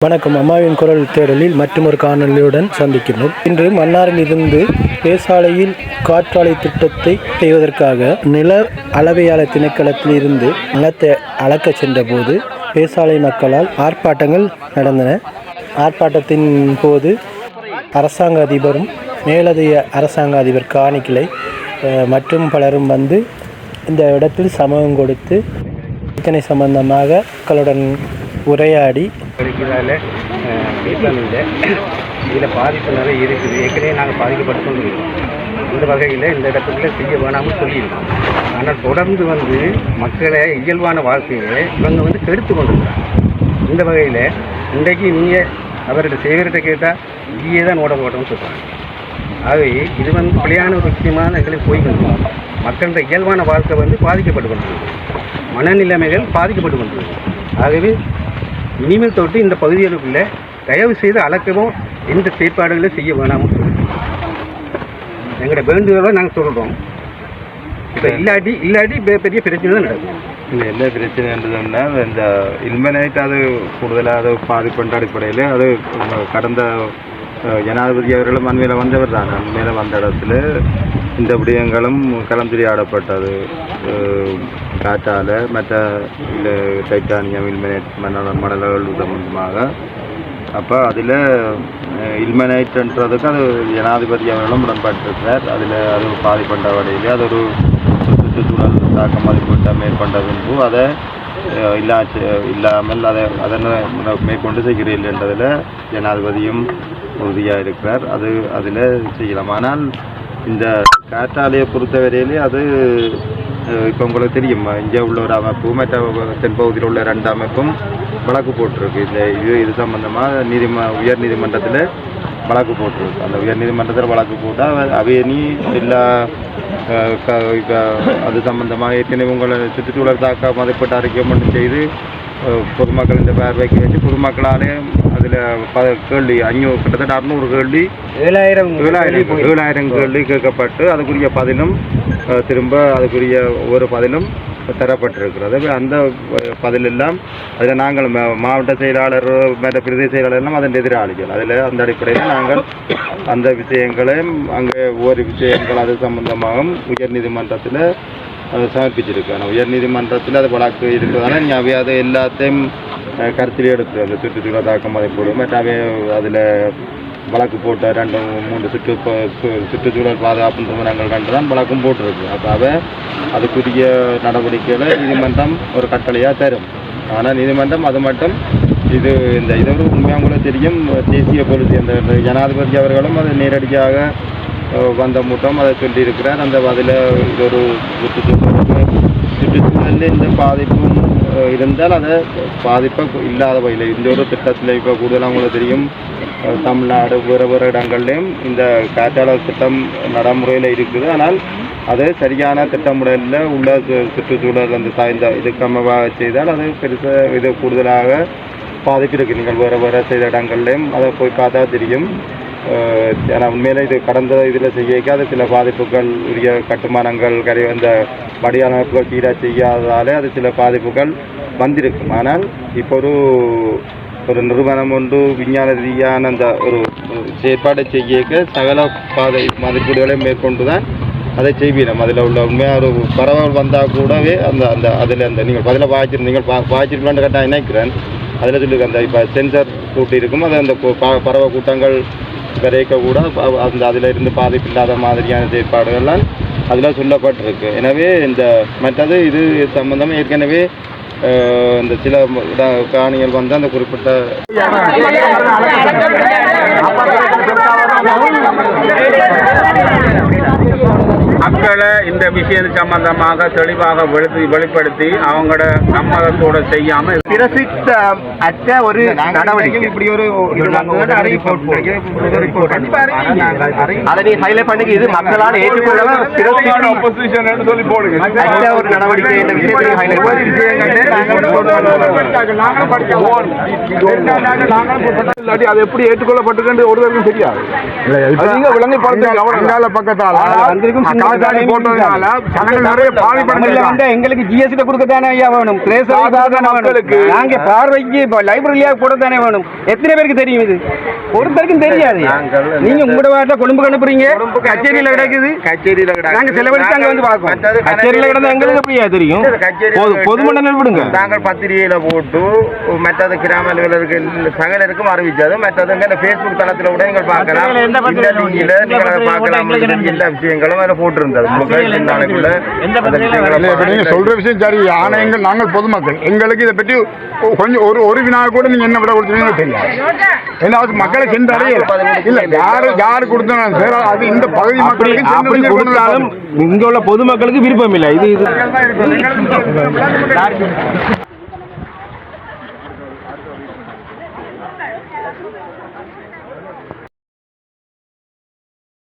வணக்கம். அம்மாவின் குரல் தேடலில் மற்றொரு காணொலியுடன் சந்திக்கின்றோம் இன்று மன்னாரில் இருந்து பேசாலையில் காற்றாலை திட்டத்தை செய்வதற்காக நில அளவையாளர் திணைக்களத்தில் இருந்து நிலத்தை அளக்கச் சென்றபோது பேசாலை மக்களால் ஆர்ப்பாட்டங்கள் நடந்தன. ஆர்ப்பாட்டத்தின் போது அரசாங்க அதிபரும் மேலதிக அரசாங்க அதிபர் காணிக்கிளை மற்றும் பலரும் வந்து இந்த இடத்தில் சமூகம் கொடுத்து பிரச்சனை சம்பந்தமாக மக்களுடன் உரையாடி. இருக்கிறதால வீட்டில் இல்லை இதில் பாதிப்பு நிறைய இருக்குது. ஏற்கனவே நாங்கள் பாதிக்கப்பட்டு கொண்டு இந்த வகையில் இந்த இடத்துல செய்ய வேணாமல் சொல்லியிருக்கோம். ஆனால் தொடர்ந்து வந்து மக்களை இயல்பான வாழ்க்கையை இவங்க வந்து கெடுத்து கொண்டிருக்கிறாங்க இந்த வகையில் இன்றைக்கு நீங்கள் அவர்கிட்ட சேகரத்தை கேட்டால் இங்கேயே தான் ஓட போட்டோம்னு சொல்கிறாங்க ஆகவே இது வந்து பிழையான ஒரு விஷயமான எங்களுக்கு போய்கொண்டிருக்கும் மக்களோட இயல்பான வாழ்க்கை வந்து பாதிக்கப்பட்டு கொண்டிருக்கு. மனநிலைமைகள் பாதிக்கப்பட்டு கொண்டிருக்கு. ஆகவே இனிமேல் தொட்டு இந்த பகுதிகளுக்குள்ள தயவு செய்து அளக்கவும் எந்த செயற்பாடுகளும் செய்ய வேணாம்னு சொல்லுவோம் எங்களோட வேண்டுதலை நாங்கள் சொல்கிறோம் இப்போ இல்லாட்டி இல்லாட்டி பெரிய பிரச்சனை தான் நடக்கும். இல்லை என்ன பிரச்சனைன்றதுன்னா இந்த இல்மனைட் அது கூடுதலாக அது பாதிப்புன்ற அடிப்படையில் அது கடந்த ஜனாதிபதி அவர்களும் அண்மையில் வந்தவர் தான். அண்மையில் வந்த இடத்துல இந்த விடயங்களும் கலந்துரையாடப்பட்டது காற்றால் மற்ற இந்த டைட்டானியம் இல்மனைட் மணல் மணல்கள் சம்பந்தமாக அப்போ அதில் இல்மனைட்ன்றதுக்கு அது ஜனாதிபதி அவர்களும் உடன்பட்டிருக்கிறார் அதில் அது பாதிப்பட்ட வகையில் அது ஒரு சுற்றுச்சூழல் தாக்கம் மதிப்பீட்டை மேற்கொண்ட பின்பு அதை இல்லா இல்லாமல் அதை அதனை மேற்கொண்டு செய்கிறீர்கள் என்றதில் ஜனாதிபதியும் உறுதியாக இருக்கிறார். அது அதில் செய்யலாம். ஆனால் இந்த காற்றாலையை பொறுத்தவரையிலே அது இப்போ உங்களுக்கு தெரியும் இங்கே உள்ள ஒரு அமைப்பு மற்ற தென்பகுதியில் உள்ள ரெண்டு அமைப்பும் வழக்கு போட்டிருக்கு. இந்த இது இது சம்பந்தமாக நீதிம உயர் நீதிமன்றத்தில் வழக்கு போட்டிருக்கு. அந்த உயர் நீதிமன்றத்தில் வழக்கு போட்டால் அவையணி நீ எல்லா க- அது சம்பந்தமாக ஏற்கனவே உங்களை சுற்றுச்சூழல் தாக்க மதிப்பீட்டு அறிக்கை மட்டும் செய்து பொதுமக்கள் இந்த பார்வைக்கு வச்சு பொதுமக்களாலே அதில் ப கேள்வி அஞ்சூறு கிட்டத்தட்ட அறுநூறு கேள்வி ஏழாயிரம் ஏழாயிரம் ஏழாயிரம் கேள்வி கேட்கப்பட்டு அதுக்குரிய பதிலும் திரும்ப அதுக்குரிய ஒவ்வொரு பதிலும் தரப்பட்டிருக்கிறது. அந்த அஹ், பதில் எல்லாம் அதில் நாங்கள் மாவட்ட செயலாளர் மற்ற பிரதேச செயலாளர் எல்லாம் அதன் எதிராளிகள். அதில் அந்த அடிப்படையில் நாங்கள் அந்த விஷயங்களையும் அங்கே ஒவ்வொரு விஷயங்கள் அது சம்பந்தமாகவும் உயர்நீதிமன்றத்தில் அது சமர்ப்பிச்சிருக்கேன் உயர்நீதிமன்றத்தில் அது வழக்கு இருக்கிறதால நீ அவை அதை எல்லாத்தையும் கருத்திலே கருத்தில் எடுத்து அந்த சுற்றுச்சூழல் தாக்கம் மதிப்பீடு மற்ற அவை அதில் வழக்கு போட்ட ரெண்டு மூன்று சுற்று சுற்றுச்சூழல் பாதுகாப்பு நாங்கள் கண்டு தான் வழக்கும் போட்டிருக்கு அப்போ அவை அதுக்குரிய நடவடிக்கைகளை நீதிமன்றம் ஒரு கட்டளையாக தரும் ஆனால் நீதிமன்றம் அது மட்டும் இது இந்த இது உண்மையாக கூட தெரியும் தேசிய போலீஸ் அந்த ஜனாதிபதி அவர்களும் அது நேரடியாக வந்த மூட்டம் அதை சொல்லியிருக்கிறார். அந்த அதில் இது ஒரு சுற்றுச்சூழல் சுற்றுச்சூழலில் இந்த பாதிப்பும் இருந்தால் அதை பாதிப்பாக இல்லாத வகையில் இந்த ஒரு திட்டத்தில் இப்போ கூடுதலாக உங்களுக்கு தெரியும். தமிழ்நாடு வேறு வேறு இடங்கள்லையும் இந்த காற்றாளர் திட்டம் நடைமுறையில் இருக்குது. ஆனால் அது சரியான திட்டமிடலில் உள்ள சுற்றுச்சூழல் அந்த சாய்ந்த இதுக்கமவாக செய்தால் அது பெருசாக இது கூடுதலாக பாதிப்பு இருக்குது நீங்கள் வேறு வேறு செய்த இடங்கள்லையும் அதை போய் பார்த்தா தெரியும். ஏன்னா உண்மையிலே இது கடந்த இதில் செய்யக்காத சில பாதிப்புகள் உரிய கட்டுமானங்கள் கரை வந்த வடிவமைப்புகள் சீராக செய்யாததாலே அது சில பாதிப்புகள் வந்திருக்கும். ஆனால் இப்போ ஒரு ஒரு நிறுவனம் ஒன்று விஞ்ஞான ரீதியான அந்த ஒரு செயற்பாடை செய்யக்க சகல பாதை மதிப்பீடுகளை மேற்கொண்டு தான் அதை செய்வீனம். அதில் உள்ள உண்மையாக ஒரு பரவல் வந்தால் கூடவே அந்த அந்த அதில் அந்த நீங்கள் பதில வாய்ச்சிருந்தீங்க பா வாய்ச்சிருக்கலான்னு கேட்டால் நினைக்கிறேன். அதில் சொல்லி அந்த இப்போ சென்சர் கூட்டி இருக்கும் அது அந்த பறவை கூட்டங்கள் விரைக்க கூட அந்த அதில் இருந்து பாதிப்பு இல்லாத மாதிரியான செயற்பாடுகள்லாம் அதில் சொல்லப்பட்டிருக்கு. எனவே இந்த மற்றது இது சம்பந்தமாக ஏற்கனவே இந்த சில காணிகள் வந்து அந்த குறிப்பிட்ட மக்களை இந்த விஷயம் சம்பந்தமாக தெளிவாக வெளி வெளிப்படுத்தி அவங்களோட சம்மதத்தோட செய்யாம பிரசித்த அற்ற ஒரு நடவடிக்கை. இப்படி ஒரு அதை நீ ஹைலைட் பண்ணி இது மக்களால் ஏற்றுக்கொள்ள சொல்லி போடுங்க. அற்ற ஒரு நடவடிக்கை என்ற விஷயத்தை ஹைலைட் அது எப்படி ஏற்றுக்கொள்ளப்பட்டிருக்கு ஒருவருக்கும் தெரியாது. நீங்க விலங்கை பக்கத்தால் வந்திருக்கும் போட்டதுனால நிறைய எங்களுக்கு ஜிஎஸ்டி கொடுக்க தானே ஐயா வேணும். மக்களுக்கு. நாங்க பார்வைக்கு லைப்ரரியா கூட தானே வேணும். எத்தனை பேருக்கு தெரியும் இது? ஒருத்தருக்கும் தெரியாது. நீங்க உங்களோட வாட்ட கொழும்புக்கு அனுப்புறீங்க? கச்சேரியில கிடக்குது. கச்சேரியில நாங்க செலவழிச்சு அங்க வந்து பார்க்கோம் கச்சேரியில கிடந்தா எங்களுக்கு எப்படியா தெரியும்? பொது- பொதுமண்டலம் விடுங்க. நாங்கள் பத்திரிகையில போட்டு மற்றது கிராம அலுவலருக்கு சகலருக்கும் அறிவிச்சது மற்றது எங்க ஃபேஸ்புக் தளத்துல கூட நீங்கள் பார்க்கலாம். இந்த லிங்கில நீங்கள் அதை பார்க்கலாம். எல்லா விஷயங்களும் அதில் அந்த விஷயங்களை இல்ல, இப்ப நீங்க பார்க்கலாம். சொல்ற விஷயம் சரி. ஆனா எங்க நாங்கள் பொதுமக்கள். எங்களுக்கு இதை பற்றி கொஞ்சம் ஒரு ஒரு வினா கூட நீங்க என்ன விட கொடுத்தீங்கன்னு தெரியாது. ஏன்னா அது மக்களை சென்றடையல இல்ல யாரு யாரு கொடுத்தாலும் சரி? அது இந்த பகுதி மக்களுக்கு அப்படி கொடுத்தாலும் இங்க உள்ள பொதுமக்களுக்கு விருப்பம் இல்லை. இது இது.